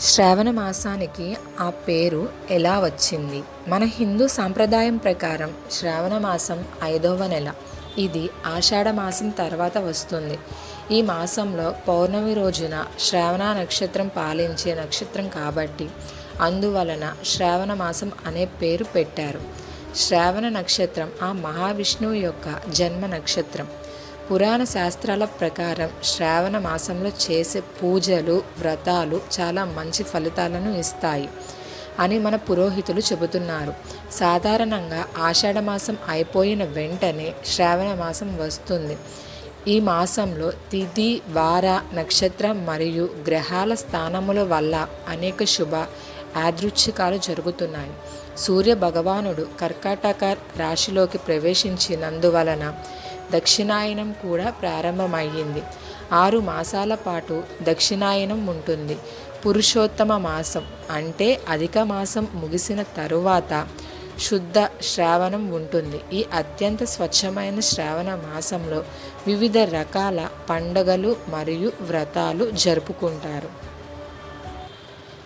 శ్రావణ మాసానికి ఆ పేరు ఎలా వచ్చింది? మన హిందూ సాంప్రదాయం ప్రకారం శ్రావణ మాసం ఐదవ నెల. ఇది ఆషాఢ మాసం తర్వాత వస్తుంది. ఈ మాసంలో పౌర్ణమి రోజున శ్రావణ నక్షత్రం పాలించే నక్షత్రం కాబట్టి అందువలన శ్రావణ మాసం అనే పేరు పెట్టారు. శ్రావణ నక్షత్రం ఆ మహావిష్ణువు యొక్క జన్మ నక్షత్రం. పురాణ శాస్త్రాల ప్రకారం శ్రావణ మాసంలో చేసే పూజలు వ్రతాలు చాలా మంచి ఫలితాలను ఇస్తాయి అని మన పురోహితులు చెబుతున్నారు. సాధారణంగా ఆషాఢ మాసం అయిపోయిన వెంటనే శ్రావణ మాసం వస్తుంది. ఈ మాసంలో తిథి వార నక్షత్రం మరియు గ్రహాల స్థానముల వల్ల అనేక శుభ యాదృచ్ఛికాలు జరుగుతున్నాయి. సూర్య భగవానుడు కర్కాటక రాశిలోకి ప్రవేశించినందువలన దక్షిణాయనం కూడా ప్రారంభమయ్యింది. ఆరు మాసాల పాటు దక్షిణాయనం ఉంటుంది. పురుషోత్తమ మాసం అంటే అధిక మాసం ముగిసిన తరువాత శుద్ధ శ్రావణం ఉంటుంది. ఈ అత్యంత స్వచ్ఛమైన శ్రావణ మాసంలో వివిధ రకాల పండగలు మరియు వ్రతాలు జరుపుకుంటారు.